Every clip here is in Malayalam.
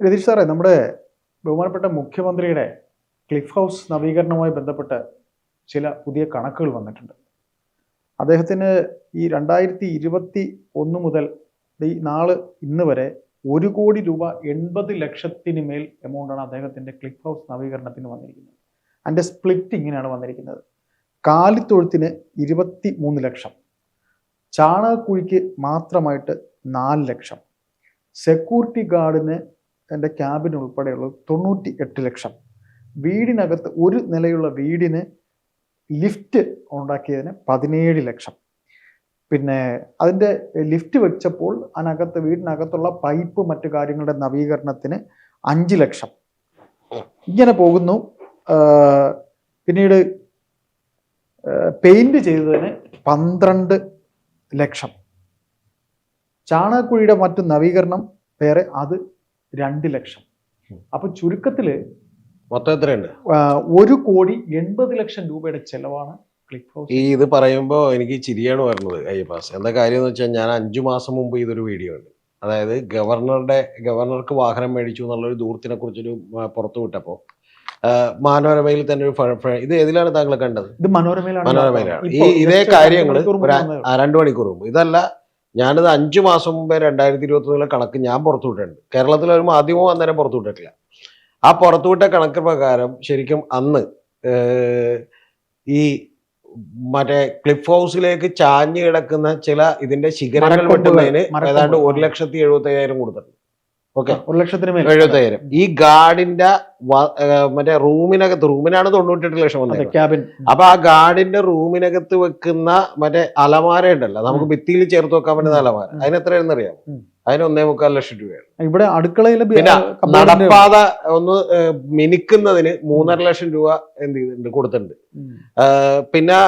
രതീഷ് സാറേ നമ്മുടെ ബഹുമാനപ്പെട്ട മുഖ്യമന്ത്രിയുടെ ക്ലിഫ് ഹൗസ് നവീകരണവുമായി ബന്ധപ്പെട്ട് ചില പുതിയ കണക്കുകൾ വന്നിട്ടുണ്ട്. അദ്ദേഹത്തിന് ഈ രണ്ടായിരത്തി ഇരുപത്തി ഒന്ന് മുതൽ ഈ നാൾ ഇന്ന് വരെ ഒരു കോടി രൂപ എൺപത് ലക്ഷത്തിന് മേൽ എമൗണ്ടാണ് അദ്ദേഹത്തിന്റെ ക്ലിഫ് ഹൗസ് നവീകരണത്തിന് വന്നിരിക്കുന്നത്. അതിന്റെ സ്പ്ലിറ്റ് ഇങ്ങനെയാണ് വന്നിരിക്കുന്നത്. കാലിത്തൊഴുത്തിന് ഇരുപത്തി മൂന്ന് ലക്ഷം ചാണകക്കുഴിക്ക് മാത്രമായിട്ട് നാല് ലക്ഷം സെക്യൂരിറ്റി ഗാർഡിന് എന്റെ ക്യാബിൻ ഉൾപ്പെടെയുള്ള തൊണ്ണൂറ്റി എട്ട് ലക്ഷം. വീടിനകത്ത് ഒരു നിലയുള്ള വീടിന് ലിഫ്റ്റ് ഉണ്ടാക്കിയതിന് പതിനേഴ് ലക്ഷം. പിന്നെ അതിന്റെ ലിഫ്റ്റ് വെച്ചപ്പോൾ അതിനകത്ത് വീടിനകത്തുള്ള പൈപ്പ് മറ്റു കാര്യങ്ങളുടെ നവീകരണത്തിന് അഞ്ച് ലക്ഷം. ഇങ്ങനെ പോകുന്നു. പിന്നീട് പെയിന്റ് ചെയ്തതിന് പന്ത്രണ്ട് ലക്ഷം. ചാണകക്കുഴിയുടെ മറ്റു നവീകരണം വേറെ അത് രണ്ട് ലക്ഷം. അപ്പൊ ചുരുക്കത്തിൽ മൊത്തം ഒരു കോടി എൺപത് ലക്ഷം രൂപയുടെ ചെലവാണ് ഈ ഇത് പറയുമ്പോൾ എനിക്ക് ചിരിയാണ് വരുന്നത് അയ്യപ്പാസ്. എന്താ കാര്യം എന്ന് വെച്ചാൽ ഞാൻ അഞ്ചു മാസം മുമ്പ് ഇതൊരു വീഡിയോ ഉണ്ട് അതായത് ഗവർണറുടെ ഗവർണർക്ക് വാഹനം മേടിച്ചു എന്നുള്ളൊരു ദൂരത്തിനെ കുറിച്ചൊരു പുറത്തു വിട്ടപ്പോൾ മനോരമയിൽ തന്നെ ഒരു ഇത് ഏതിലാണ് താങ്കൾ കണ്ടത്? ഇത് മനോരമയിലാണ്. മനോരമയിലാണ്. ഈ ഇതേ കാര്യങ്ങൾ. രണ്ടു മണിക്കൂർ മുമ്പ്. ഇതല്ല ഞാനിത് അഞ്ച് മാസം മുമ്പേ രണ്ടായിരത്തി ഇരുപത്തി ഒന്നിലെ കണക്ക് ഞാൻ പുറത്തു വിട്ടിട്ടുണ്ട്. കേരളത്തിൽ ഒരു മാധ്യമവും അന്നേരം പുറത്തു വിട്ടിട്ടില്ല. ആ പുറത്തുവിട്ട കണക്ക് പ്രകാരം ശരിക്കും അന്ന് ഈ മറ്റേ ക്ലിഫ് ഹൗസിലേക്ക് ചാഞ്ഞു കിടക്കുന്ന ചില ഇതിന്റെ ശിഖരങ്ങൾ വെട്ടുന്നതിന്. ഏതാണ്ട് ഒരു ലക്ഷത്തി എഴുപത്തി അയ്യായിരം കൊടുത്തിട്ടുണ്ട്. ഓക്കെ. ഒരു ലക്ഷത്തിന് മേൽ. എഴുപത്തയ്യായിരം. ഈ ഗാർഡിന്റെ മറ്റേ റൂമിനകത്ത് റൂമിനാണ് തൊണ്ണൂറ്റെട്ട് ലക്ഷം വന്നത് ക്യാബിൻ. അപ്പൊ ആ ഗാർഡിന്റെ റൂമിനകത്ത് വെക്കുന്ന മറ്റേ അലമാര ഉണ്ടല്ലോ നമുക്ക് ഭിത്തിയിൽ ചേർത്ത് വെക്കാൻ പറ്റുന്ന അലമാര. അതിന് എത്രയാണെന്ന് അറിയാം അതിന് ഒന്നേ മുക്കാൽ ലക്ഷം രൂപയാണ്. ഇവിടെ കബോർഡിന്റെ- നടപ്പാത ഒന്ന് മിനിക്കുന്നതിന് മൂന്നര ലക്ഷം രൂപ എന്ത് ചെയ്തിട്ടുണ്ട് കൊടുത്തിട്ടുണ്ട്. പിന്നെ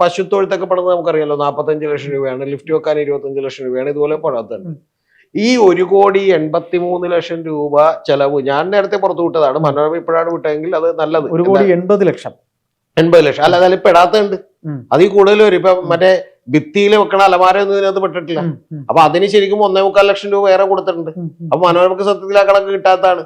പശുത്തൊഴുത്തൊക്കെ പണിത് നമുക്കറിയാലോ നാൽപ്പത്തഞ്ച് ലക്ഷം രൂപയാണ് ലിഫ്റ്റ് വെക്കാൻ ഇരുപത്തഞ്ച് ലക്ഷം രൂപയാണ് ഇതുപോലെ പഴത്തുണ്ട് ഉം. ഈ ഒരു കോടി എൺപത്തി മൂന്ന് ലക്ഷം രൂപ ചെലവ് ഞാൻ നേരത്തെ പുറത്തു വിട്ടതാണ്. മനോരമ ഇപ്പോഴാണ് വിട്ടതെങ്കിൽ അത് നല്ലത്. ഒരു കോടി എൺപത് ലക്ഷം. എൺപത് ലക്ഷം. അല്ല അതിൽ പെടാത്തുണ്ട്. അതിൽ കൂടുതൽ വരും. ഇപ്പൊ മറ്റേ ഭിത്തിയിൽ വെക്കണ അലമാര ഒന്നും ഇതിനകത്ത് പെട്ടിട്ടില്ല. അപ്പൊ അതിന് ശരിക്കും ഒന്നേ മുക്കാൽ ലക്ഷം രൂപ വേറെ കൊടുത്തിട്ടുണ്ട്. അപ്പൊ മനോരമക്ക് സത്യത്തിൽ ആ കണക്ക് കിട്ടാത്തതാണ്.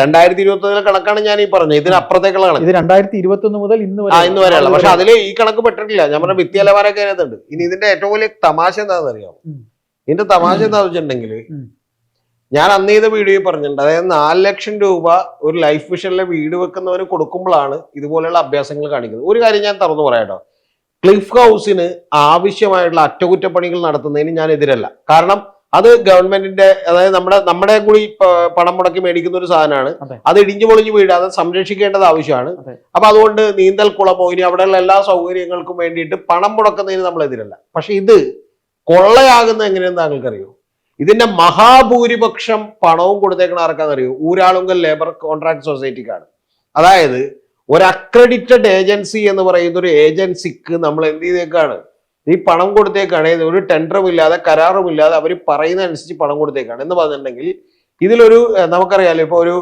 രണ്ടായിരത്തി ഇരുപത്തി ഒന്നിലെ കണക്കാണ് ഞാൻ ഈ പറഞ്ഞത്. ഇതിനപ്പുറത്തേക്കുള്ള കണക്ക്. ഇത് രണ്ടായിരത്തി ഇരുപത്തി ഒന്ന് മുതൽ ഇന്ന് ആ വരെ ഇന്ന് വരെയുള്ള പക്ഷെ അതിൽ ഈ കണക്ക് പെട്ടിട്ടില്ല. ഞാൻ പറഞ്ഞ ഭിത്തി അലമാരൊക്കെ അതിനകത്തുണ്ട്. ഇനി ഇതിന്റെ ഏറ്റവും വലിയ തമാശ എന്താണെന്ന് അറിയാമോ. ഇതിന്റെ തമാശ എന്താ വെച്ചിട്ടുണ്ടെങ്കിൽ ഞാൻ അന്ന് ചെയ്ത വീഡിയോയിൽ പറഞ്ഞിട്ടുണ്ട്. അതായത് നാല് ലക്ഷം രൂപ ഒരു ലൈഫ് മിഷനിലെ വീട് വെക്കുന്നവന് കൊടുക്കുമ്പോഴാണ് ഇതുപോലെയുള്ള അഭ്യാസങ്ങൾ കാണിക്കുന്നത്. ഒരു കാര്യം ഞാൻ തുറന്നു പറയാട്ടോ ക്ലിഫ് ഹൗസിന് ആവശ്യമായിട്ടുള്ള അറ്റകുറ്റപ്പണികൾ നടത്തുന്നതിന് ഞാൻ എതിരല്ല. കാരണം അത് ഗവൺമെന്റിന്റെ അതായത് നമ്മുടെ നമ്മുടെ കൂടി പണം മുടക്കി മേടിക്കുന്ന ഒരു സാധനമാണ്. അത്. ഇടിഞ്ഞു പൊളിഞ്ഞു വീഴാതെ സംരക്ഷിക്കേണ്ടത് ആവശ്യമാണ്. അപ്പൊ അതുകൊണ്ട് നീന്തൽ കുളമോ ഇനി അവിടെയുള്ള എല്ലാ സൗകര്യങ്ങൾക്കും വേണ്ടിയിട്ട് പണം മുടക്കുന്നതിന് നമ്മൾ എതിരല്ല. പക്ഷെ ഇത് കൊള്ളയാകുന്ന എങ്ങനെയെന്ന് താങ്കൾക്കറിയോ? ഇതിന്റെ മഹാഭൂരിപക്ഷം പണവും കൊടുത്തേക്കണ ആർക്കാണെന്നറിയോ? ഊരാളുങ്കൽ ലേബർ കോൺട്രാക്ട് സൊസൈറ്റിക്കാണ് അതായത് ഒരു അക്രഡിറ്റഡ് ഏജൻസി എന്ന് പറയുന്ന ഒരു ഏജൻസിക്ക് നമ്മൾ എന്ത് ചെയ്തേക്കാണ്? ഈ പണം കൊടുത്തേക്കാണ്. ഒരു ടെൻഡറും ഇല്ലാതെ കരാറും ഇല്ലാതെ അവർ പറയുന്ന അനുസരിച്ച് പണം കൊടുത്തേക്കാണ്. എന്ന് പറഞ്ഞിട്ടുണ്ടെങ്കിൽ ഇതിലൊരു നമുക്കറിയാലോ ഇപ്പൊ ഒരു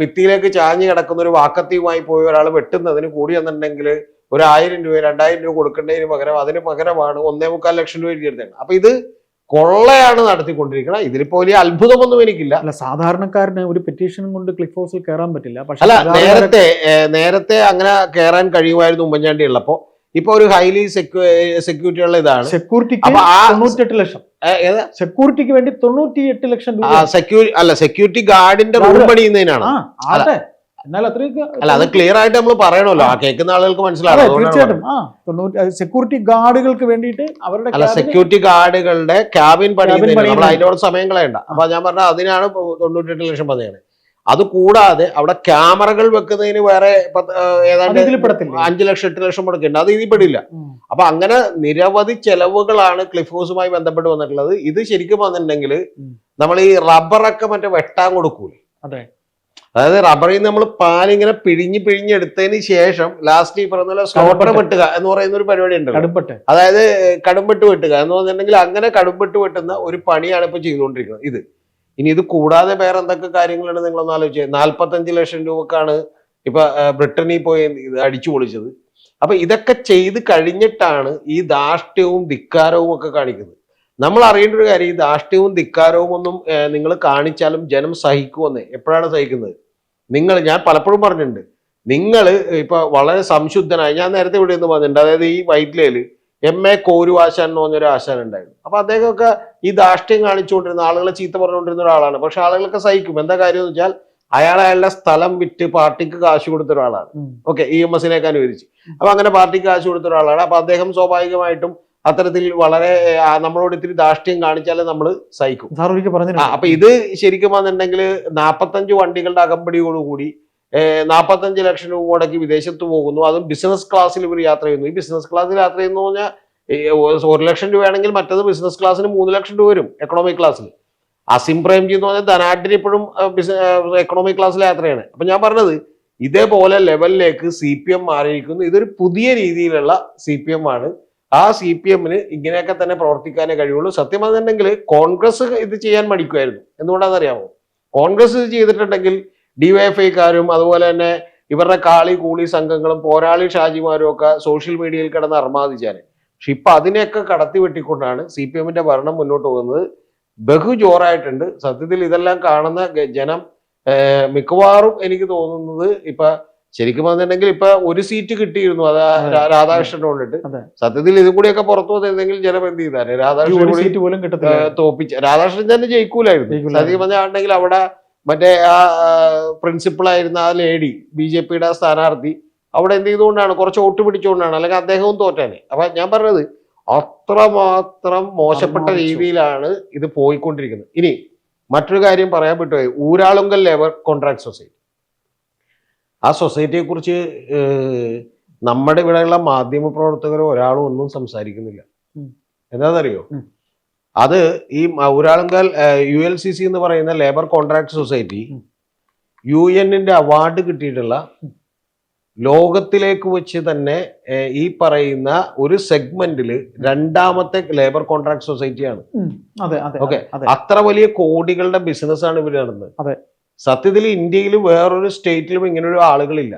ഭിത്തിയിലേക്ക് ചാഞ്ഞു കിടക്കുന്ന ഒരു വാക്കത്തിയുമായി പോയി ഒരാൾ വെട്ടുന്നതിന് കൂടി എന്നുണ്ടെങ്കിൽ ഒരു ആയിരം രൂപ രണ്ടായിരം രൂപ കൊടുക്കേണ്ടതിന് പകരം അതിന് പകരമാണ് ഒന്നേ മുക്കാൽ ലക്ഷം രൂപ എഴുതിയെടുത്തത് അപ്പൊ ഇത് കൊള്ളയാണ് നടത്തിക്കൊണ്ടിരിക്കുന്നത് ഇതിലിപ്പോ വലിയ അത്ഭുതമൊന്നും എനിക്കില്ല. അല്ല സാധാരണക്കാരന് ഒരു പെറ്റീഷനും കൊണ്ട് ക്ലിക്ക് ഹൗസിൽ കയറാൻ പറ്റില്ല. പക്ഷെ അല്ല നേരത്തെ നേരത്തെ അങ്ങനെ കയറാൻ കഴിയുമായിരുന്നു ഉമ്മൻചാണ്ടി ഉള്ളപ്പോ. ഇപ്പൊ ഒരു ഹൈലി സെക്യൂരിറ്റി ഉള്ള ഇതാണ്. സെക്യൂരിറ്റിക്ക് തൊണ്ണൂറ്റെട്ട് ലക്ഷം. സെക്യൂരിറ്റിക്ക് വേണ്ടി തൊണ്ണൂറ്റിയെട്ട് ലക്ഷം രൂപ. സെക്യൂരി അല്ല സെക്യൂരിറ്റി ഗാർഡിന്റെ റൂം പണിയുന്നതിനാണ്. ആട്ടെ. എന്നാൽ അത്രയൊക്കെ അല്ല അത് ക്ലിയർ ആയിട്ട് നമ്മൾ പറയണല്ലോ ആ കേൾക്കുന്ന ആളുകൾക്ക് മനസ്സിലാവും. തീർച്ചയായിട്ടും. ആ തൊണ്ണൂറ്റി സെക്യൂരിറ്റി ഗാർഡുകൾക്ക് വേണ്ടിയിട്ട് അവരുടെ അല്ല സെക്യൂരിറ്റി ഗാർഡുകളുടെ ക്യാബിൻ പണി നമ്മൾ. അതിനോട് സമയം കളയണ്ട. അപ്പൊ ഞാൻ പറഞ്ഞ അതിനാണ് തൊണ്ണൂറ്റെട്ട് ലക്ഷം പതിയാണ്. അത് കൂടാതെ അവിടെ ക്യാമറകൾ വെക്കുന്നതിന് വേറെ ഏതാണ്ട് അഞ്ചു ലക്ഷം എട്ട് ലക്ഷം മുടക്കുന്നുണ്ട് അത് ഇതിൽ പെടില്ല. അപ്പൊ അങ്ങനെ നിരവധി ചെലവുകളാണ് ക്ലിഫ് ഹൗസുമായി ബന്ധപ്പെട്ട് വന്നിട്ടുള്ളത്. ഇത് ശരിക്കും വന്നിട്ടുണ്ടെങ്കിൽ നമ്മൾ ഈ റബ്ബറൊക്കെ മറ്റേ വെട്ടാൻ കൊടുക്കൂലേ? അതെ. അതായത് റബ്ബറിൽ നിന്ന് നമ്മൾ പാലിങ്ങനെ പിഴിഞ്ഞ് പിഴിഞ്ഞെടുത്തതിന് ശേഷം ലാസ്റ്റ് ഈ പറഞ്ഞ പോലെ സ്കോട്ടർ വെട്ടുക എന്ന് പറയുന്ന ഒരു പരിപാടി ഉണ്ട് കടുപ്പട്ടെ. അതായത് കടുംപെട്ട് വെട്ടുക എന്ന് പറഞ്ഞിട്ടുണ്ടെങ്കിൽ അങ്ങനെ കടുംപെട്ട് വെട്ടുന്ന ഒരു പണിയാണ് ഇപ്പൊ ചെയ്തുകൊണ്ടിരിക്കുന്നത്. ഇത്. ഇനി ഇത് കൂടാതെ വേറെ എന്തൊക്കെ കാര്യങ്ങളാണ് നിങ്ങളൊന്ന് ആലോചിച്ചത് നാൽപ്പത്തഞ്ച് ലക്ഷം രൂപക്കാണ് ഇപ്പൊ ബ്രിട്ടനിൽ പോയി ഇത് അടിച്ചു പൊളിച്ചത്. അപ്പൊ ഇതൊക്കെ ചെയ്ത് കഴിഞ്ഞിട്ടാണ് ഈ ധാഷ്ട്യവും ധിക്കാരവും ഒക്കെ കാണിക്കുന്നത്. നമ്മൾ അറിയേണ്ട ഒരു കാര്യം ഈ ധാഷ്ട്യവും ധിക്കാരവും ഒന്നും നിങ്ങൾ കാണിച്ചാലും ജനം സഹിക്കുമെന്ന്. എപ്പോഴാണ് സഹിക്കുന്നത്? നിങ്ങൾ ഞാൻ പലപ്പോഴും പറഞ്ഞിട്ടുണ്ട് നിങ്ങൾ ഇപ്പൊ വളരെ സംശുദ്ധനായി ഞാൻ നേരത്തെ ഇവിടെ നിന്ന് പറഞ്ഞിട്ടുണ്ട് അതായത് ഈ വൈറ്റ്ലയിൽ എം എ കോരു ആശാൻ എന്ന് പറഞ്ഞൊരു ആശാൻ ഉണ്ടായിരുന്നു. അപ്പൊ അദ്ദേഹമൊക്കെ ഈ ദാഷ്ട്യം കാണിച്ചുകൊണ്ടിരുന്ന ആളുകളെ ചീത്ത പറഞ്ഞുകൊണ്ടിരുന്ന ഒരാളാണ്. പക്ഷെ ആളുകളൊക്കെ സഹിക്കും. എന്താ കാര്യം എന്ന് വെച്ചാൽ അയാൾ അയാളുടെ സ്ഥലം വിറ്റ് പാർട്ടിക്ക് കാശ് കൊടുത്ത ഒരാളാണ്. ഓക്കെ ഇ എം എസിനേക്ക് അനുവദിച്ച് അപ്പൊ അങ്ങനെ പാർട്ടിക്ക് കാശ് കൊടുത്ത ഒരാളാണ് അപ്പൊ അദ്ദേഹം സ്വാഭാവികമായിട്ടും അത്തരത്തിൽ വളരെ നമ്മളോട് ഇത്തിരി ധാർഷ്ട്യം കാണിച്ചാലേ നമ്മൾ സഹിക്കും. അപ്പൊ ഇത് ശരിക്കും വന്നിട്ടുണ്ടെങ്കിൽ നാപ്പത്തഞ്ച് വണ്ടികളുടെ അകമ്പടിയോടുകൂടി നാൽപ്പത്തഞ്ച് ലക്ഷം രൂപ മുടക്കി വിദേശത്ത് പോകുന്നു. അതും ബിസിനസ് ക്ലാസ്സിൽ ഇവർ യാത്ര ചെയ്യുന്നു. ഈ ബിസിനസ് ക്ലാസ്സിൽ യാത്ര ചെയ്യുന്നു പറഞ്ഞാൽ ഒരു ലക്ഷം രൂപയാണെങ്കിൽ മറ്റത് ബിസിനസ് ക്ലാസ്സിന് മൂന്ന് ലക്ഷം രൂപ വരും എക്കണോമിക് ക്ലാസ്സിൽ അസിം പ്രേംജി എന്ന് പറഞ്ഞാൽ ധനാട്ടിന് ഇപ്പോഴും എക്കണോമിക് ക്ലാസ്സിൽ യാത്രയാണ്. അപ്പൊ ഞാൻ പറഞ്ഞത് ഇതേപോലെ ലെവലിലേക്ക് സി പി എം മാറിയിരിക്കുന്നു. ഇതൊരു പുതിയ രീതിയിലുള്ള സി പി എം ആണ്. ആ സി പി എമ്മിന് ഇങ്ങനെയൊക്കെ തന്നെ പ്രവർത്തിക്കാനേ കഴിയുള്ളൂ. സത്യം പറഞ്ഞിട്ടുണ്ടെങ്കിൽ കോൺഗ്രസ് ഇത് ചെയ്യാൻ മടിക്കുമായിരുന്നു. എന്തുകൊണ്ടാണെന്നറിയാമോ? കോൺഗ്രസ് ഇത് ചെയ്തിട്ടുണ്ടെങ്കിൽ ഡിവൈഎഫ്ഐക്കാരും അതുപോലെ തന്നെ ഇവരുടെ കാളി കൂളി സംഘങ്ങളും പോരാളി ഷാജിമാരും ഒക്കെ സോഷ്യൽ മീഡിയയിൽ കിടന്ന് അർമാദിച്ചാൽ പക്ഷെ ഇപ്പൊ അതിനെയൊക്കെ കടത്തി വെട്ടിക്കൊണ്ടാണ് സി പി എമ്മിന്റെ ഭരണം മുന്നോട്ട് പോകുന്നത്. ബഹുജോറായിട്ടുണ്ട് സത്യത്തിൽ ഇതെല്ലാം കാണുന്ന ജനം മിക്കവാറും എനിക്ക് തോന്നുന്നത് ഇപ്പൊ ശരിക്കും പറഞ്ഞിട്ടുണ്ടെങ്കിൽ ഇപ്പൊ ഒരു സീറ്റ് കിട്ടിയിരുന്നു അത് ആ രാ- രാധാകൃഷ്ണനെ കൊണ്ടിട്ട്. സത്യത്തിൽ ഇതും കൂടിയൊക്കെ പുറത്തു വന്നിരുന്നെങ്കിൽ ജനം എന്ത് ചെയ്താൽ രാധാകൃഷ്ണൻ തോപ്പിച്ച്. രാധാകൃഷ്ണൻ തന്നെ ജയിക്കൂലായിരുന്നു. സത്യം പറഞ്ഞാണെങ്കിൽ അവിടെ മറ്റേ ആ പ്രിൻസിപ്പൾ ആയിരുന്ന ആ ലേഡി ബി ജെ പിയുടെ സ്ഥാനാർത്ഥി അവിടെ എന്ത് ചെയ്തുകൊണ്ടാണ്? കുറച്ച് വോട്ട് പിടിച്ചുകൊണ്ടാണ്. അല്ലെങ്കിൽ അദ്ദേഹവും തോറ്റാനെ. അപ്പൊ ഞാൻ പറഞ്ഞത് അത്രമാത്രം മോശപ്പെട്ട. രീതിയിലാണ് ഇത് പോയിക്കൊണ്ടിരിക്കുന്നത്. ഇനി മറ്റൊരു കാര്യം പറയാൻ പറ്റുമോ ഊരാളുങ്കൽ ലേബർ കോൺട്രാക്ട് സൊസൈറ്റി. ആ സൊസൈറ്റിയെ കുറിച്ച് ഏഹ്, നമ്മുടെ ഇവിടെയുള്ള മാധ്യമ പ്രവർത്തകരോ ഒരാളും ഒന്നും സംസാരിക്കുന്നില്ല. എന്താണെന്നറിയോ അത് ഈ Uralungal U L C C എന്ന് പറയുന്ന ലേബർ കോൺട്രാക്ട് സൊസൈറ്റി. യു എന്നിന്റെ അവാർഡ് കിട്ടിയിട്ടുള്ള ലോകത്തിലേക്ക് വെച്ച് തന്നെ ഈ പറയുന്ന ഒരു സെഗ്മെന്റിൽ രണ്ടാമത്തെ ലേബർ കോൺട്രാക്ട് സൊസൈറ്റിയാണ് ഓക്കെ. അത്ര വലിയ കോടികളുടെ ബിസിനസ്സാണ് ഇവർ നടന്നത്. സത്യത്തിൽ ഇന്ത്യയിൽ വേറൊരു സ്റ്റേറ്റിലും ഇങ്ങനൊരു ആളുകളില്ല.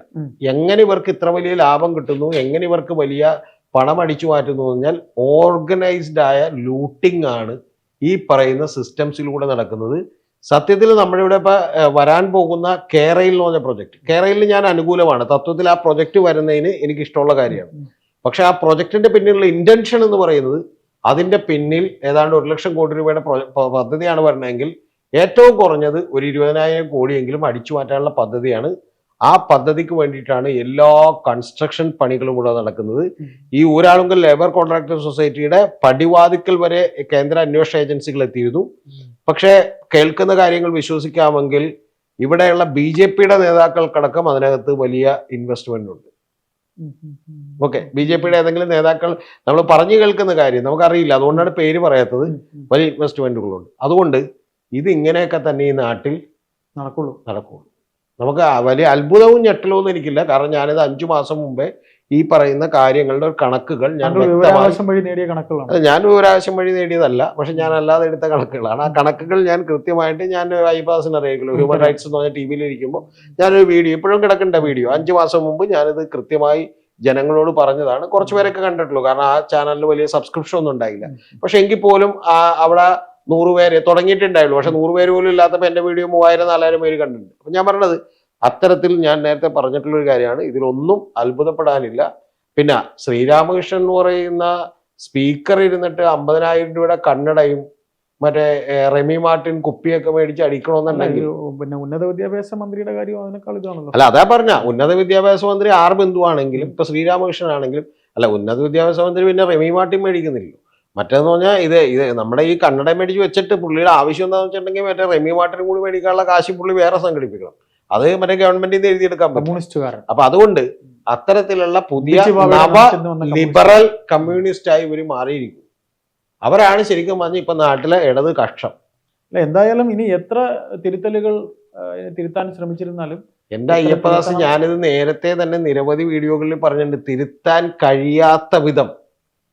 എങ്ങനെ ഇവർക്ക് ഇത്ര വലിയ ലാഭം കിട്ടുന്നു എങ്ങനെ ഇവർക്ക് വലിയ പണം അടിച്ചു മാറ്റുന്നു പറഞ്ഞാൽ ഓർഗനൈസ്ഡ് ആയ ലൂട്ടിംഗ് ആണ് ഈ പറയുന്ന സിസ്റ്റംസിലൂടെ നടക്കുന്നത്. സത്യത്തിൽ നമ്മുടെ ഇവിടെ ഇപ്പൊ വരാൻ പോകുന്ന കേരയിൽ എന്ന് പറഞ്ഞ പ്രൊജക്ട്. കേരയിൽ ഞാൻ അനുകൂലമാണ്. തത്വത്തിൽ ആ പ്രൊജക്ട് വരുന്നതിന് എനിക്ക് ഇഷ്ടമുള്ള കാര്യമാണ്. പക്ഷെ ആ പ്രൊജക്ടിന്റെ പിന്നിലുള്ള ഇന്റൻഷൻ എന്ന് പറയുന്നത് അതിന്റെ പിന്നിൽ ഏതാണ്ട് ഒരു ലക്ഷം കോടി രൂപയുടെ പദ്ധതിയാണ് വരണമെങ്കിൽ ഏറ്റവും കുറഞ്ഞത് ഒരു ഇരുപതിനായിരം കോടിയെങ്കിലും അടിച്ചു മാറ്റാനുള്ള പദ്ധതിയാണ്. ആ പദ്ധതിക്ക് വേണ്ടിയിട്ടാണ് എല്ലാ കൺസ്ട്രക്ഷൻ പണികളും ഇവിടെ നടക്കുന്നത്. ഈ ഊരാളുങ്കൽ ലേബർ കോൺട്രാക്ടർ സൊസൈറ്റിയുടെ പടിവാതിക്കൽ വരെ കേന്ദ്ര അന്വേഷണ ഏജൻസികൾ എത്തിയിരുന്നു. പക്ഷേ കേൾക്കുന്ന കാര്യങ്ങൾ വിശ്വസിക്കാമെങ്കിൽ ഇവിടെയുള്ള ബി ജെ പിയുടെ നേതാക്കൾക്കടക്കം അതിനകത്ത് വലിയ ഇൻവെസ്റ്റ്മെന്റ് ഉണ്ട്. ഓക്കെ ബി ജെ പിയുടെ ഏതെങ്കിലും നേതാക്കൾ നമ്മൾ പറഞ്ഞു കേൾക്കുന്ന കാര്യം നമുക്കറിയില്ല. അതുകൊണ്ടാണ് പേര് പറയാത്തത്. വലിയ ഇൻവെസ്റ്റ്മെന്റുകളുണ്ട് അതുകൊണ്ട് ഇത് ഇങ്ങനെയൊക്കെ തന്നെ ഈ നാട്ടിൽ നടക്കുള്ളൂ. നടക്കുള്ളൂ. നമുക്ക് വലിയ അത്ഭുതവും ഞെട്ടലവും ഒന്നും എനിക്കില്ല. കാരണം ഞാനിത് അഞ്ചു മാസം മുമ്പേ ഈ പറയുന്ന കാര്യങ്ങളുടെ കണക്കുകൾ ഞാൻ വഴി നേടിയ കണക്കുകളാണ്. ഞാൻ വിവരാവശ്യം വഴി നേടിയതല്ല. പക്ഷെ ഞാൻ അല്ലാതെ എടുത്ത കണക്കുകളാണ്. ആ കണക്കുകൾ ഞാൻ കൃത്യമായിട്ട് ഞാൻ ഐപാസിന് അറിയിക്കുള്ളൂ ഹ്യൂമൻ റൈറ്റ്സ് എന്ന് പറഞ്ഞ ടി വിയിൽ ഇരിക്കുമ്പോൾ ഞാനൊരു വീഡിയോ ഇപ്പോഴും കിടക്കേണ്ട വീഡിയോ. അഞ്ചു മാസം മുമ്പ് ഞാനിത് കൃത്യമായി ജനങ്ങളോട് പറഞ്ഞതാണ്. കുറച്ച് പേരൊക്കെ കണ്ടിട്ടുള്ളൂ. കാരണം ആ ചാനലിൽ വലിയ സബ്സ്ക്രിപ്ഷൻ ഒന്നും ഉണ്ടായില്ല. പക്ഷെ എങ്കിൽ പോലും ആ അവിടെ നൂറ് പേര് തുടങ്ങിയിട്ടുണ്ടായുള്ളൂ. പക്ഷെ നൂറ് പേര് പോലും ഇല്ലാത്തപ്പോൾ എന്റെ വീഡിയോ മൂവായിരം നാലായിരം പേര് കണ്ടിട്ടുണ്ട്. അപ്പം ഞാൻ പറഞ്ഞത് അത്തരത്തിൽ ഞാൻ നേരത്തെ പറഞ്ഞിട്ടുള്ള ഒരു കാര്യമാണ്. ഇതിലൊന്നും അത്ഭുതപ്പെടാനില്ല. പിന്നെ ശ്രീരാമകൃഷ്ണൻ എന്ന് പറയുന്ന സ്പീക്കർ ഇരുന്നിട്ട് അമ്പതിനായിരം രൂപയുടെ കണ്ണടയും മറ്റേ റെമി മാർട്ടിൻ കുപ്പിയൊക്കെ മേടിച്ച് അടിക്കണമെന്നുണ്ടെങ്കിൽ. പിന്നെ ഉന്നത വിദ്യാഭ്യാസ മന്ത്രിയുടെ കാര്യം അതിനേക്കാൾ ഇതാണല്ലോ. അല്ല അതാ പറഞ്ഞ. ഉന്നത വിദ്യാഭ്യാസ മന്ത്രി ആർ ബിന്ദു ആണെങ്കിലും ഇപ്പൊ ശ്രീരാമകൃഷ്ണൻ ആണെങ്കിലും അല്ല ഉന്നത വിദ്യാഭ്യാസ മന്ത്രി പിന്നെ റെമി മാർട്ടിൻ മേടിക്കുന്നില്ലല്ലോ. മറ്റേന്ന് പറഞ്ഞാൽ ഇത് ഇത് നമ്മുടെ ഈ കണ്ണട മേടിച്ച് വെച്ചിട്ട് പുള്ളിയുടെ ആവശ്യം എന്താണെന്ന് വെച്ചിട്ടുണ്ടെങ്കിൽ മറ്റേ റെമി മാർട്ടിനും കൂടി മേടിക്കാനുള്ള കാശ് പുള്ളി വേറെ സംഘടിപ്പിക്കണം. അത് മറ്റേ ഗവൺമെന്റിൽ നിന്ന് എഴുതിയെടുക്കാൻ പറ്റും. കമ്മ്യൂണിസ്റ്റുകാരൻ അപ്പൊ അതുകൊണ്ട് അത്തരത്തിലുള്ള പുതിയ നവ ലിബറൽ കമ്മ്യൂണിസ്റ്റ് ആയി ഇവർ മാറിയിരിക്കും. അവരാണ് ശരിക്കും പറഞ്ഞ ഇപ്പൊ നാട്ടിലെ ഇടത് കക്ഷം. അല്ല, എന്തായാലും ഇനി എത്ര തിരുത്തലുകൾ തിരുത്താൻ ശ്രമിച്ചിരുന്നാലും എന്റെ അയ്യപ്പദാസ്. ഞാനിത് നേരത്തെ തന്നെ നിരവധി വീഡിയോകളിൽ പറഞ്ഞിട്ടുണ്ട്. തിരുത്താൻ കഴിയാത്ത വിധം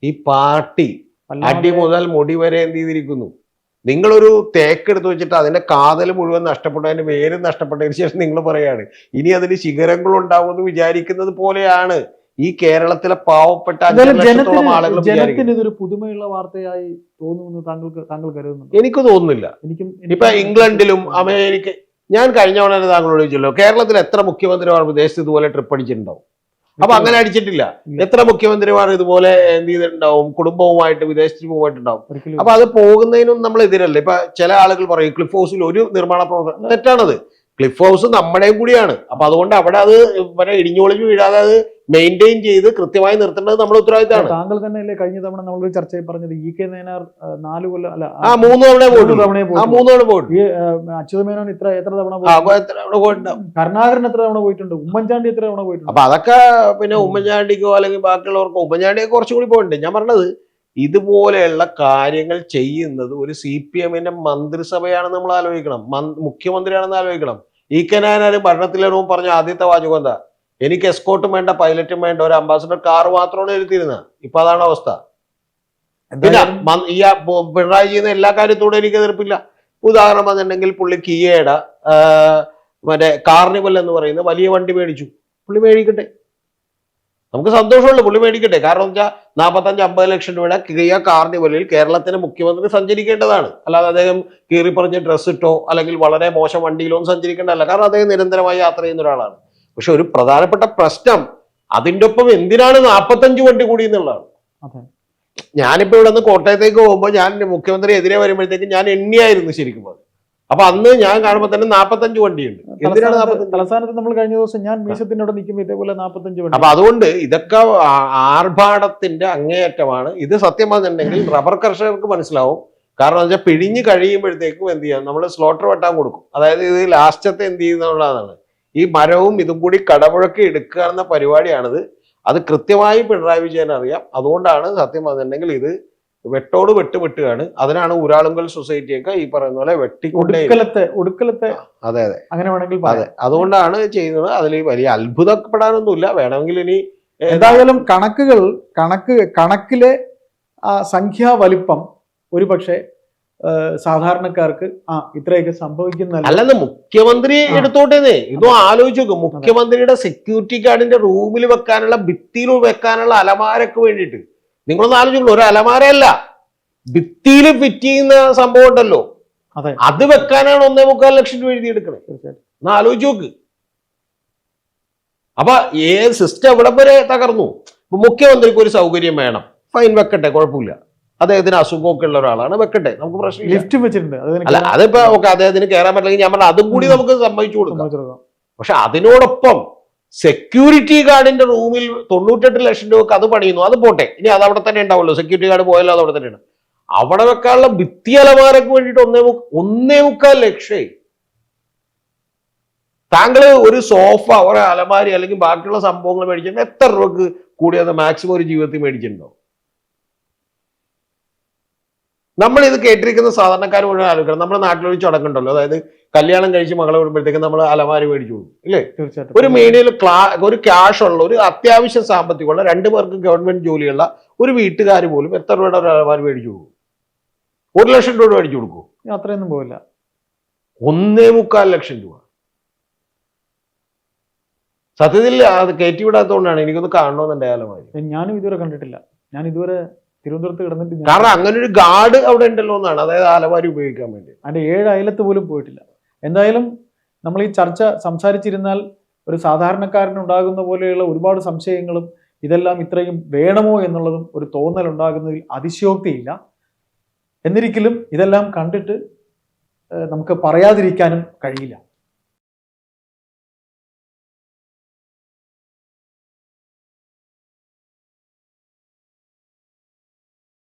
ഈ പാർട്ടി അടി മുതൽ മുടി വരെ എന്ത് ചെയ്തിരിക്കുന്നു? നിങ്ങളൊരു തേക്കെടുത്ത് വെച്ചിട്ട് അതിന്റെ കാതൽ മുഴുവൻ നഷ്ടപ്പെട്ടു അതിന്റെ വേര് നഷ്ടപ്പെട്ടതിന് ശേഷം നിങ്ങൾ പറയാണ് ഇനി അതിന് ശിഖരങ്ങൾ ഉണ്ടാവുമെന്ന് വിചാരിക്കുന്നത് പോലെയാണ് ഈ കേരളത്തിലെ പാവപ്പെട്ട ജനത്തിന് ഇതൊരു പുതുമയുള്ള വാർത്തയായി തോന്നുമെന്ന് താങ്കൾക്ക് താങ്കൾ കരുതുന്നു എനിക്ക് തോന്നുന്നില്ല. എനിക്കും ഇപ്പൊ ഇംഗ്ലണ്ടിലും അമേരിക്ക ഞാൻ കഴിഞ്ഞ തവണ താങ്കളോട് ചോദിച്ചല്ലോ കേരളത്തിൽ എത്ര മുഖ്യമന്ത്രിമാർ വിദേശത്ത് ഇതുപോലെ ട്രിപ്പ് അടിച്ചിട്ടുണ്ടാവും? അപ്പൊ അങ്ങനെ അടിച്ചിട്ടില്ല. എത്ര മുഖ്യമന്ത്രിമാർ ഇതുപോലെ എന്ത് ചെയ്തിട്ടുണ്ടാവും? കുടുംബവുമായിട്ട് വിദേശത്ത് പോയിട്ടുണ്ടാവും. അപ്പൊ അത് പോകുന്നതിനും നമ്മൾ എതിരല്ല? ഇപ്പൊ ചില ആളുകൾ പറയും ക്ലിഫ് ഹൗസിൽ ഒരു നിർമ്മാണ പ്രവർത്തനം തെറ്റാണത്. ക്ലിഫ് ഹൗസ് നമ്മുടെയും കൂടിയാണ്. അപ്പൊ അതുകൊണ്ട് അവിടെ അത് മറ്റേ ഇടിഞ്ഞൊളിഞ്ഞു വീഴാതെ അത് മെയിന്റെയിൻ ചെയ്ത് കൃത്യമായി നിർത്തേണ്ടത് നമ്മുടെ ഉത്തരവാദിത്തമാണ്. താങ്കൾ തന്നെ അല്ലേ കഴിഞ്ഞ തവണ നമ്മളൊരു ചർച്ചയിൽ പറഞ്ഞത് ഇ കെ ആ, നാല് കൊല്ലം അല്ല ആ മൂന്ന് തവണ പോയിട്ട് തവണ. മൂന്ന് തവണ പോയിട്ട് ഈ അച്യുത മേനോൻ ഇത്ര എത്ര തവണ കരുണാകരൻ എത്ര തവണ പോയിട്ടുണ്ട്? ഉമ്മൻചാണ്ടി എത്ര തവണ പോയിട്ടുണ്ട്? അപ്പൊ അതൊക്കെ പിന്നെ ഉമ്മൻചാണ്ടിക്കോ അല്ലെങ്കിൽ ബാക്കിയുള്ളവർക്കോ ഉമ്മൻചാണ്ടിയൊക്കെ കുറച്ചുകൂടി പോയിട്ടുണ്ട്. ഞാൻ പറഞ്ഞത് ഇതുപോലെയുള്ള കാര്യങ്ങൾ ചെയ്യുന്നത് ഒരു സി പി എമ്മിന്റെ മന്ത്രിസഭയാണെന്ന് നമ്മൾ ആലോചിക്കണം. മുഖ്യമന്ത്രിയാണെന്ന് ആലോചിക്കണം. ഈ നായനാര് ഭരണത്തിലേറും പറഞ്ഞ ആദ്യത്തെ വാചകം എന്താ? എനിക്ക് എസ്കോട്ടും വേണ്ട പൈലറ്റും വേണ്ട ഒരു അംബാസഡർ കാർ മാത്രമാണ് എഴുതിയിരുന്നത്. ഇപ്പൊ അതാണ് അവസ്ഥ. പിന്നെ ഈ പിണറായി ചെയ്യുന്ന എല്ലാ കാര്യത്തോടും എനിക്ക് എതിർപ്പില്ല. ഉദാഹരണം പറഞ്ഞിട്ടുണ്ടെങ്കിൽ പുള്ളി കിയയുടെ മറ്റേ കാർണിവൽ എന്ന് പറയുന്ന വലിയ വണ്ടി മേടിച്ചു. പുള്ളി മേടിക്കട്ടെ. നമുക്ക് സന്തോഷമുള്ളൂ പുള്ളി മേടിക്കട്ടെ. കാരണം വെച്ചാൽ നാൽപ്പത്തഞ്ച് അമ്പത് ലക്ഷം രൂപയുടെ കിയ കാർണിവലിൽ കേരളത്തിന് മുഖ്യമന്ത്രി സഞ്ചരിക്കേണ്ടതാണ്. അല്ലാതെ അദ്ദേഹം കീറി പറഞ്ഞ ഡ്രസ് ഇട്ടോ അല്ലെങ്കിൽ വളരെ മോശം വണ്ടിയിലോ ഒന്നും സഞ്ചരിക്കേണ്ടതല്ല. കാരണം അദ്ദേഹം നിരന്തരമായി യാത്ര ചെയ്യുന്ന ഒരാളാണ്. പക്ഷെ ഒരു പ്രധാനപ്പെട്ട പ്രശ്നം അതിന്റെ ഒപ്പം എന്തിനാണ് നാൽപ്പത്തഞ്ച് വണ്ടി കൂടി എന്നുള്ളതാണ്. ഞാനിപ്പോ ഇവിടെ നിന്ന് കോട്ടയത്തേക്ക് പോകുമ്പോൾ ഞാൻ മുഖ്യമന്ത്രി എതിരെ വരുമ്പോഴത്തേക്ക് ഞാൻ എണ്ണിയായിരുന്നു ശരിക്കും അപ്പൊ അന്ന് ഞാൻ കാണുമ്പോൾ തന്നെ നാൽപ്പത്തഞ്ച് വണ്ടിയുണ്ട്. എന്തിനാണ് തലസ്ഥാനത്ത് നമ്മൾ കഴിഞ്ഞ ദിവസം ഞാൻ മീശത്തിനോട് നിൽക്കുമ്പോൾ ഇതേപോലെ നാൽപ്പത്തഞ്ച് വണ്ടി. അപ്പൊ അതുകൊണ്ട് ഇതൊക്കെ ആർഭാടത്തിന്റെ അങ്ങേയറ്റമാണ്. ഇത് സത്യം പറഞ്ഞിട്ടുണ്ടെങ്കിൽ റബ്ബർ കർഷകർക്ക് മനസ്സിലാവും. കാരണം വെച്ചാൽ പിഴിഞ്ഞ് കഴിയുമ്പോഴത്തേക്കും എന്ത് ചെയ്യാം? നമ്മൾ സ്ലോട്ടർ വെട്ടാൻ കൊടുക്കും. അതായത് ഇത് ലാസ്റ്റത്തെ എന്ത് ചെയ്യുന്നുള്ളതാണ്. ഈ മരവും ഇതും കൂടി കടമുഴക്കി എടുക്കുക എന്ന പരിപാടിയാണിത്. അത് കൃത്യമായി പിണറായി വിജയൻ അറിയാം. അതുകൊണ്ടാണ് സത്യം പറഞ്ഞിട്ടുണ്ടെങ്കിൽ ഇത് വെട്ടോട് വെട്ട് വെട്ടുകയാണ് അതിനാണ് ഊരാളുങ്കൽ സൊസൈറ്റിയൊക്കെ ഈ പറയുന്ന പോലെ വെട്ടിക്കൊണ്ടേ ഒടുക്കലത്തെ ഒടുക്കലത്തെ അതെ അതെ. അങ്ങനെ വേണമെങ്കിൽ അതെ അതുകൊണ്ടാണ് ചെയ്യുന്നത്. അതിൽ വലിയ അത്ഭുതപ്പെടാനൊന്നുമില്ല. വേണമെങ്കിൽ ഇനി എന്തായാലും കണക്കുകൾ കണക്ക് കണക്കിലെ ആ സംഖ്യാ വലിപ്പം ഒരു പക്ഷേ സാധാരണക്കാർക്ക് ആ ഇത്രയൊക്കെ സംഭവിക്കുന്ന അല്ലെന്ന് മുഖ്യമന്ത്രി. എടുത്തോട്ടേന്നേ. ഇതും ആലോചിച്ച് നോക്കും. മുഖ്യമന്ത്രിയുടെ സെക്യൂരിറ്റി ഗാർഡിന്റെ റൂമിൽ വെക്കാനുള്ള ഭിത്തിയിൽ വെക്കാനുള്ള അലമാരക്ക് വേണ്ടിയിട്ട്. നിങ്ങളൊന്ന് ആലോചിക്കുള്ളൂ ഒരു അലമാരയല്ല ഭിത്തിയിൽ ഫിറ്റ് ചെയ്യുന്ന സംഭവം ഉണ്ടല്ലോ. അതെ. വെക്കാനാണ് ഒന്നേ മുക്കാൽ ലക്ഷം രൂപ എഴുതിയെടുക്കണേ. ഒന്ന് ആലോചിച്ച് നോക്ക്. അപ്പൊ ഏത് സിസ്റ്റം എവിടെ വരെ തകർന്നു? മുഖ്യമന്ത്രിക്ക് ഒരു സൗകര്യം വേണം. ഫൈൻ വെക്കട്ടെ കുഴപ്പമില്ല. അദ്ദേഹത്തിന് അസുഖമൊക്കെ ഉള്ള ഒരാളാണ് വെക്കട്ടെ. നമുക്ക് പ്രശ്നം ലിഫ്റ്റ് വെച്ചിട്ടുണ്ട്. അല്ല അതിപ്പോ ഓക്കെ അദ്ദേഹത്തിന് കയറാൻ പറ്റില്ലെങ്കിൽ ഞാൻ പറഞ്ഞ അതും കൂടി നമുക്ക് സമ്മതിച്ചു കൊടുക്കാം. പക്ഷെ അതിനോടൊപ്പം സെക്യൂരിറ്റി ഗാർഡിന്റെ റൂമിൽ തൊണ്ണൂറ്റെട്ട് ലക്ഷം രൂപക്ക് അത് പണിയുന്നു. അത് പോട്ടെ. ഇനി അത് അവിടെ തന്നെ ഉണ്ടാവുമല്ലോ. സെക്യൂരിറ്റി ഗാർഡ് പോയാലോ അത് അവിടെ തന്നെയാണ് അവിടെ വെക്കാനുള്ള ഭിത്തി അലമാരക്ക് വേണ്ടിയിട്ട് ഒന്നേ ഒന്നേ മുക്കാൽ ലക്ഷേ. താങ്കൾ ഒരു സോഫ ഒരു അലമാരി അല്ലെങ്കിൽ ബാക്കിയുള്ള സംഭവങ്ങൾ മേടിച്ചിട്ടുണ്ട് എത്ര രൂപക്ക് കൂടിയത് മാക്സിമം ഒരു ജീവിതത്തിൽ മേടിച്ചിട്ടുണ്ടോ? നമ്മൾ ഇത് കേട്ടിരിക്കുന്ന സാധാരണക്കാർ മുഴുവൻ ആലോചിക്കണം. നമ്മുടെ നാട്ടിലൊരു ചടങ്ങുണ്ടല്ലോ. അതായത് കല്യാണം കഴിച്ച് മകളെ വിടുമ്പോഴത്തേക്ക് നമ്മൾ അലമാരി മേടിച്ചു കൊടുക്കും ഇല്ലേ? തീർച്ചയായിട്ടും. ഒരു മീഡിയയിൽ ക്ലാ ഒരു ക്യാഷ് ഉള്ള ഒരു അത്യാവശ്യ സാമ്പത്തികമുള്ള രണ്ടു പേർക്ക് ഗവൺമെന്റ് ജോലിയുള്ള ഒരു വീട്ടുകാർ പോലും എത്ര രൂപയുടെ ഒരു അലമാരി മേടിച്ചു കൊടുക്കും? ഒരു ലക്ഷം രൂപ മേടിച്ചു കൊടുക്കും അത്രയൊന്നും പോവില്ല. ഒന്നേ മുക്കാൽ ലക്ഷം രൂപ. സത്യത്തിൽ അത് കയറ്റി വിടാത്തതുകൊണ്ടാണ് എനിക്കൊന്ന് കാണണമെന്നുണ്ട് അലമാരി. ഞാനും ഇതുവരെ കണ്ടിട്ടില്ല. ഞാൻ ഇതുവരെ തിരുവനന്തപുരത്ത് കിടന്നിട്ട് കാരണം അങ്ങനെ ഒരു ഗാർഡ് അവിടെ ഉണ്ടല്ലോ എന്നാണ് അതായത് അലമാരി ഉപയോഗിക്കാൻ വേണ്ടി. അതിന്റെ ഏഴ് അയലത്ത് പോലും പോയിട്ടില്ല. എന്തായാലും നമ്മൾ ഈ ചർച്ച സംസാരിച്ചിരുന്നാൽ ഒരു സാധാരണക്കാരനുണ്ടാകുന്ന പോലെയുള്ള ഒരുപാട് സംശയങ്ങളും ഇതെല്ലാം ഇത്രയും വേണമോ എന്നുള്ളതും ഒരു തോന്നൽ ഉണ്ടാകുന്നതിൽ അതിശയോക്തിയില്ല. എന്നിരിക്കലും ഇതെല്ലാം കണ്ടിട്ട് നമുക്ക് പറയാതിരിക്കാനും കഴിയില്ല.